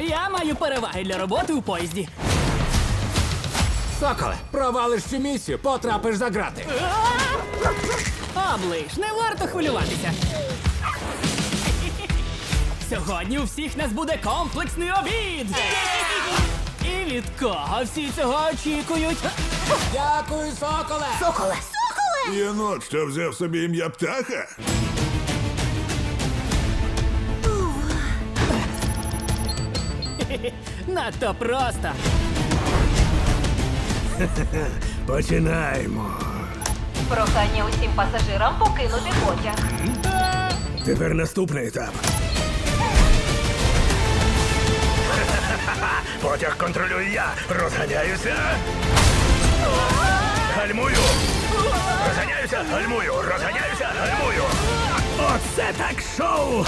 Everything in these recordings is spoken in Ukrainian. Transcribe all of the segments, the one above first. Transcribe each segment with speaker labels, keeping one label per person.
Speaker 1: Я маю переваги для роботи у поїзді.
Speaker 2: Соколе, провалиш цю місію, потрапиш за грати.
Speaker 1: Оближ, не варто хвилюватися. Сьогодні у всіх нас буде комплексний обід. І від кого всі цього очікують?
Speaker 2: Дякую, соколе!
Speaker 3: Соколе! Соколе!
Speaker 4: Єнот, що взяв собі ім'я птаха?
Speaker 1: Надто просто.
Speaker 5: Починаємо.
Speaker 6: Прохання усім пасажирам покинути потяг.
Speaker 5: Тепер наступний етап. Потяг контролюю я. Розганяюся. Гальмую. Розганяюся, гальмую, розганяюся, гальмую. Оце так шоу!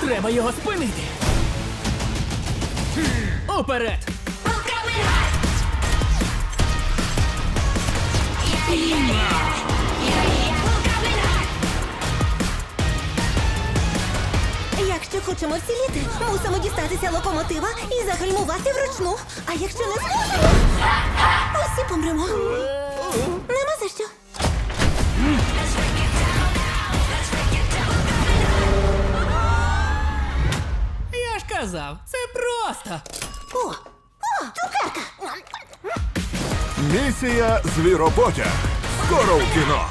Speaker 1: Треба його спинити. Уперед!
Speaker 3: Якщо хочемо вціліти, мусимо дістатися локомотива і загальмувати вручну. А якщо не зможемо,
Speaker 1: казав, це просто.
Speaker 3: О, о, цукерка.
Speaker 4: Місія звіроботя. Скоро в кіно.